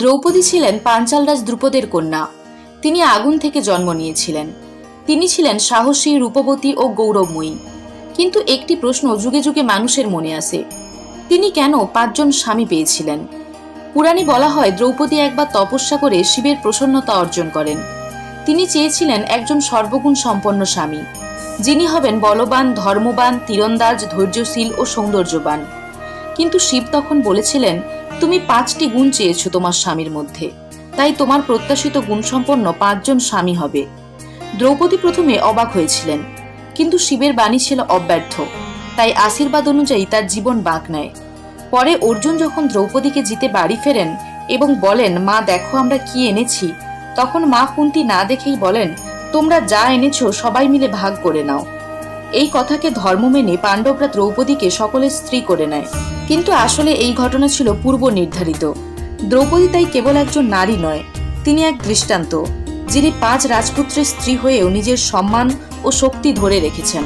দ্রৌপদী ছিলেন পাঞ্চালরাজ দ্রুপদের কন্যা। তিনি আগুন থেকে জন্ম নিয়েছিলেন। তিনি ছিলেন সাহসী, রূপবতী ও গৌরবময়ী। কিন্তু একটি প্রশ্ন যুগে যুগে মানুষের মনে আসে। তিনি কেন পাঁচজন স্বামী পেয়েছিলেন? পুরাণে বলা হয়, দ্রৌপদী একবার তপস্যা করে শিবের প্রসন্নতা অর্জন করেন। তিনি চেয়েছিলেন একজন সর্বগুণ সম্পন্ন স্বামী, যিনি হবেন বলবান, ধর্মবান, তীরন্দাজ, ধৈর্যশীল ও সৌন্দর্যবান। কিন্তু শিব তখন বলেছিলেন, তুমি পাঁচটি গুণ চেয়েছো তোমার স্বামীর মধ্যে। তাই তোমার প্রত্যাশিত গুণসম্পন্ন পাঁচজন স্বামী হবে। দ্রৌপদী প্রথমে অবাক হয়েছিলেন, কিন্তু শিবের বাণী ছিল অব্যর্থ। তাই আশীর্বাদ অনুযায়ী তার জীবন বাঁক নেয়। পরে অর্জুন যখন দ্রৌপদীকে জিতে বাড়ি ফেরেন এবং বলেন, মা, দেখো আমরা কি এনেছি। তখন মা কুন্তি না দেখেই বলেন, তোমরা যা এনেছো সবাই মিলে ভাগ করে নাও। এই কথাকে ধর্ম মেনে পাণ্ডবরা দ্রৌপদীকে সকলে স্ত্রী করে নেয়। কিন্তু আসলে এই ঘটনা ছিল পূর্ব নির্ধারিত। দ্রৌপদী তাই কেবল একজন নারী নয়, তিনি এক দৃষ্টান্ত, যিনি পাঁচ রাজপুত্রের স্ত্রী হয়েও নিজের সম্মান ও শক্তি ধরে রেখেছেন।